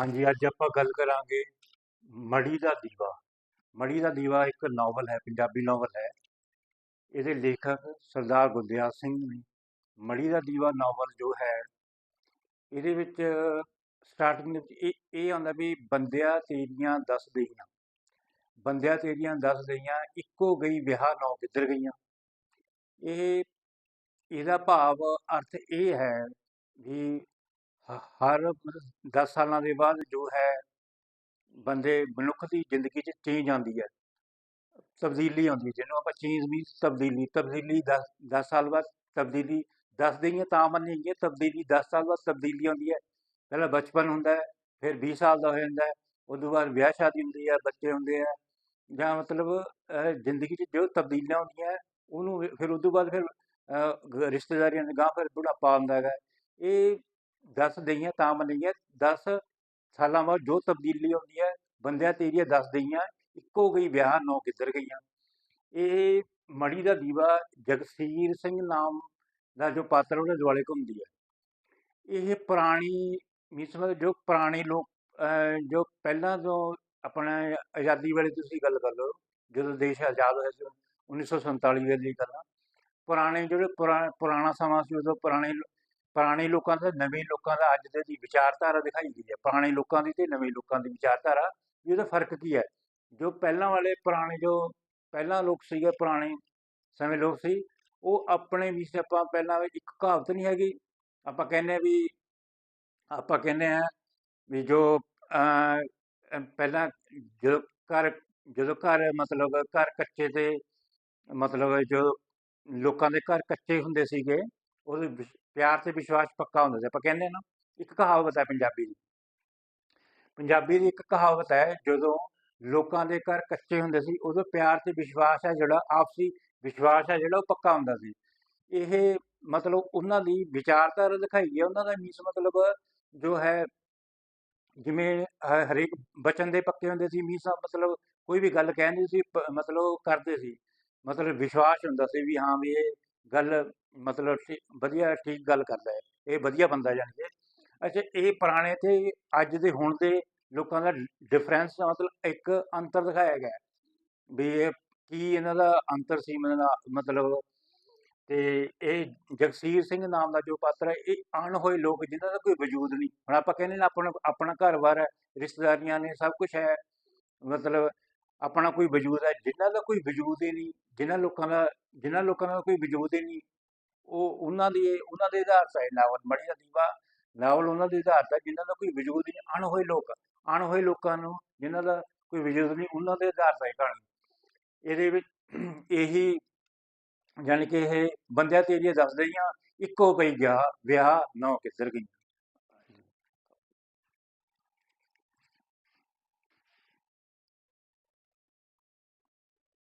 ਹਾਂਜੀ, ਅੱਜ ਆਪਾਂ ਗੱਲ ਕਰਾਂਗੇ ਮੜੀ ਦਾ ਦੀਵਾ। ਮੜੀ ਦਾ ਦੀਵਾ ਇੱਕ ਨਾਵਲ ਹੈ, ਪੰਜਾਬੀ ਨਾਵਲ ਹੈ। ਇਹਦੇ ਲੇਖਕ ਸਰਦਾਰ ਗੁਰਦਿਆਲ ਸਿੰਘ ਨੇ ਮੜੀ ਦਾ ਦੀਵਾ ਨਾਵਲ ਜੋ ਹੈ, ਇਹਦੇ ਵਿੱਚ ਸਟਾਰਟਿੰਗ ਵਿੱਚ ਇਹ ਇਹ ਆਉਂਦਾ ਵੀ ਬੰਦਿਆ ਤੇਰੀਆਂ ਦੱਸ ਦਈਆਂ। ਬੰਦਿਆ ਤੇਰੀਆਂ ਦੱਸ ਦਈਆਂ, ਇੱਕੋ ਗਈ ਵਿਆਹ ਨੌ ਕਿੱਧਰ ਗਈਆਂ। ਇਹ, ਇਹਦਾ ਭਾਵ, ਅਰਥ ਇਹ ਹੈ ਵੀ ਹਰ 10 ਸਾਲਾਂ ਦੇ ਬਾਅਦ ਜੋ ਹੈ ਬੰਦੇ ਮਨੁੱਖ ਦੀ ਜ਼ਿੰਦਗੀ 'ਚ ਚੇਂਜ ਆਉਂਦੀ ਹੈ। ਤਬਦੀਲੀ ਆਉਂਦੀ ਹੈ ਜਿਹਨੂੰ ਆਪਾਂ ਚੇਂਜ ਵੀ ਤਬਦੀਲੀ ਤਬਦੀਲੀ 10 10 ਸਾਲ ਬਾਅਦ ਤਬਦੀਲੀ ਦੱਸ ਦਈਏ ਤਾਂ ਮੰਨੇਗੇ ਤਬਦੀਲੀ 10 ਸਾਲ ਬਾਅਦ ਤਬਦੀਲੀ ਆਉਂਦੀ ਹੈ। ਪਹਿਲਾਂ ਬਚਪਨ ਹੁੰਦਾ ਹੈ, ਫਿਰ 20 ਸਾਲ ਦਾ ਹੋ ਜਾਂਦਾ ਹੈ, ਉਦੋਂ ਬਾਅਦ ਵਿਆਹ ਸ਼ਾਦੀ ਹੁੰਦੀ ਹੈ, ਬੱਚੇ ਹੁੰਦੇ ਆ ਜਾਂ ਮਤਲਬ ਜ਼ਿੰਦਗੀ 'ਚ ਜੋ ਤਬਦੀਲੀਆਂ ਹੁੰਦੀਆਂ ਉਹਨੂੰ ਫਿਰ- ਫਿਰ ਉਦੋਂ ਬਾਅਦ ਫਿਰ ਰਿਸ਼ਤੇਦਾਰੀਆਂ ਦੇ ਗਾਂ ਫਿਰ ਬੁਢਾਪਾ ਆਉਂਦਾ ਹੈਗਾ। ਇਹ ਦੱਸ ਦਈਆਂ ਤਾਂ ਮੰਨੀਆਂ 10 ਸਾਲਾਂ ਬਾਅਦ ਜੋ ਤਬਦੀਲੀ ਆਉਂਦੀ ਹੈ ਬੰਦਿਆਂ ਤੇਰੀਆਂ ਦੱਸ ਦਈਆਂ ਇੱਕੋ ਗਈ ਵਿਆਹ ਨੌ ਕਿੱਧਰ ਗਈਆਂ। ਇਹ ਮੜੀ ਦਾ ਦੀਵਾ ਜਗਸੀਰ ਸਿੰਘ ਨਾਮ ਦਾ ਜੋ ਪਾਤਰ ਉਹਦੇ ਦੁਆਲੇ ਘੁੰਮਦੀ ਹੈ। ਇਹ ਪੁਰਾਣੀ ਮਿਸਮਤ ਜੋ ਪੁਰਾਣੇ ਲੋਕ ਅਹ, ਜੋ ਪਹਿਲਾਂ ਤੋਂ ਆਪਣਾ ਆਜ਼ਾਦੀ ਵੇਲੇ ਤੁਸੀਂ ਗੱਲ ਕਰ ਲਓ ਜਦੋਂ ਦੇਸ਼ ਆਜ਼ਾਦ ਹੋਇਆ ਸੀ 1947 ਵੇਲੇ ਦੀ ਗੱਲ ਆ। ਪੁਰਾਣੇ ਜਿਹੜੇ ਪੁਰਾ- ਪੁਰਾਣਾ ਸਮਾਂ ਸੀ ਉਦੋਂ ਪੁਰਾਣੇ ਪੁਰਾਣੇ ਲੋਕਾਂ ਦਾ, ਨਵੇਂ ਲੋਕਾਂ ਦਾ ਅੱਜ ਦੇ ਦੀ ਵਿਚਾਰਧਾਰਾ ਦਿਖਾਈ ਗਈ ਹੈ। ਪੁਰਾਣੇ ਲੋਕਾਂ ਦੀ ਤੇ ਨਵੇਂ ਲੋਕਾਂ ਦੀ ਵਿਚਾਰਧਾਰਾ, ਵੀ ਉਹਦਾ ਫ਼ਰਕ ਕੀ ਹੈ? ਜੋ ਪਹਿਲਾਂ ਵਾਲੇ ਪੁਰਾਣੇ, ਜੋ ਪਹਿਲਾਂ ਲੋਕ ਸੀਗੇ ਪੁਰਾਣੇ ਸਮੇਂ ਲੋਕ ਸੀ, ਉਹ ਆਪਣੇ ਵੀ ਆਪਾਂ ਪਹਿਲਾਂ ਇੱਕ ਕਹਾਵਤ ਨਹੀਂ ਹੈਗੀ। ਆਪਾਂ ਕਹਿੰਦੇ ਵੀ, ਆਪਾਂ ਕਹਿੰਦੇ ਆ ਵੀ ਜੋ ਪਹਿਲਾਂ ਜਦੋਂ ਘਰ ਜਦੋਂ ਘਰ ਮਤਲਬ ਘਰ ਕੱਚੇ ਤੇ ਮਤਲਬ ਜੋ ਲੋਕਾਂ ਦੇ ਘਰ ਕੱਚੇ ਹੁੰਦੇ ਸੀਗੇ ਉਹਦੇ ਵਿਸ਼- ਪਿਆਰ ਤੇ ਵਿਸ਼ਵਾਸ ਪੱਕਾ ਹੁੰਦਾ ਸੀ। ਆਪਾਂ ਕਹਿੰਦੇ ਆ ਨਾ, ਇੱਕ ਕਹਾਵਤ ਹੈ ਪੰਜਾਬੀ ਦੀ। ਪੰਜਾਬੀ ਦੀ ਇੱਕ ਕਹਾਵਤ ਹੈ, ਜਦੋਂ ਲੋਕਾਂ ਦੇ ਘਰ ਕੱਚੇ ਹੁੰਦੇ ਸੀ, ਉਦੋਂ ਪਿਆਰ ਤੇ ਵਿਸ਼ਵਾਸ ਹੈ ਜਿਹੜਾ ਆਪਸੀ ਵਿਸ਼ਵਾਸ ਹੈ ਜਿਹੜਾ ਉਹ ਪੱਕਾ ਹੁੰਦਾ ਸੀ। ਇਹ ਮਤਲਬ ਉਹਨਾਂ ਦੀ ਵਿਚਾਰਧਾਰਾ ਦਿਖਾਈ ਹੈ। ਉਹਨਾਂ ਦਾ ਮੀਨਸ ਮਤਲਬ ਜੋ ਹੈ, ਜਿਵੇਂ ਹ- ਹਰੇਕ ਬਚਨ ਦੇ ਪੱਕੇ ਹੁੰਦੇ ਸੀ ਮੀਨਸ ਮਤਲਬ ਕੋਈ ਵੀ ਗੱਲ ਕਹਿੰਦੇ ਸੀ, ਪ- ਮਤਲਬ ਉਹ ਕਰਦੇ ਸੀ। ਮਤਲਬ ਵਿਸ਼ਵਾਸ ਹੁੰਦਾ ਸੀ ਵੀ ਹਾਂ ਵੀ ਇਹ ਗੱਲ ਮਤਲਬ ਠੀਕ ਵਧੀਆ ਠੀਕ ਗੱਲ ਕਰਦਾ ਹੈ, ਇਹ ਵਧੀਆ ਬੰਦਾ ਜਾਣੀ ਕਿ ਅੱਛਾ, ਇਹ ਪੁਰਾਣੇ ਤੇ ਅੱਜ ਦੇ ਹੁਣ ਦੇ ਲੋਕਾਂ ਦਾ ਡਿਫਰੈਂਸ ਮਤਲਬ ਇੱਕ ਅੰਤਰ ਦਿਖਾਇਆ ਗਿਆ ਹੈ। ਵੀ ਇਹ ਕੀ ਇਹਨਾਂ ਦਾ ਅੰਤਰ ਸੀ ਮਤਲਬ ਮਤਲਬ ਤੇ ਇਹ ਜਗਸੀਰ ਸਿੰਘ ਨਾਮ ਦਾ ਜੋ ਪਾਤਰ ਹੈ, ਇਹ ਅਣਹੋਏ ਲੋਕ ਜਿਨ੍ਹਾਂ ਦਾ ਕੋਈ ਵਜੂਦ ਨਹੀਂ ਹੁਣ ਆਪਾਂ ਕਹਿੰਦੇ ਨਾ ਆਪਣਾ ਆਪਣਾ ਘਰ-ਬਾਰ ਹੈ, ਰਿਸ਼ਤੇਦਾਰੀਆਂ ਨੇ ਸਭ ਕੁਝ ਹੈ, ਮਤਲਬ ਆਪਣਾ ਕੋਈ ਵਜੂਦ ਹੈ, ਜਿਨ੍ਹਾਂ ਦਾ ਕੋਈ ਵਜੂਦ ਹੀ ਨਹੀਂ, ਜਿਨ੍ਹਾਂ ਲੋਕਾਂ ਦਾ, ਜਿਨ੍ਹਾਂ ਲੋਕਾਂ ਦਾ ਕੋਈ ਵਜੂਦ ਹੀ ਨਹੀਂ ਉਹ ਉਹਨਾਂ ਦੀ ਉਹਨਾਂ ਦੇ ਆਧਾਰ ਤੇ ਹੈ ਨਾਵਲ ਮੜੀ ਦਾ ਦੀਵਾ ਨਾਵਲ ਉਹਨਾਂ ਦੇ ਆਧਾਰ ਤੇ ਹੈ, ਜਿਨ੍ਹਾਂ ਦਾ ਕੋਈ ਵਜੂਦ ਹੀ ਨਹੀਂ ਅਣਹੋਏ ਲੋਕ ਅਣਹੋਏ ਲੋਕਾਂ ਨੂੰ ਜਿਨ੍ਹਾਂ ਦਾ ਕੋਈ ਵਜੂਦ ਨਹੀਂ ਉਹਨਾਂ ਦੇ ਆਧਾਰ ਤੇ ਹੈ ਕਹਾਣੀ। ਇਹਦੇ ਵਿੱਚ ਇਹੀ ਜਾਣੀ ਕਿ ਇਹ ਬੰਦਿਆਂ ਤੇਰੀਆਂ ਦੱਸਦੇ ਦਈਆਂ ਇੱਕੋ ਗਈ ਗਿਆ ਵਿਆਹ ਨੌ ਕਿਸਰ ਗਈ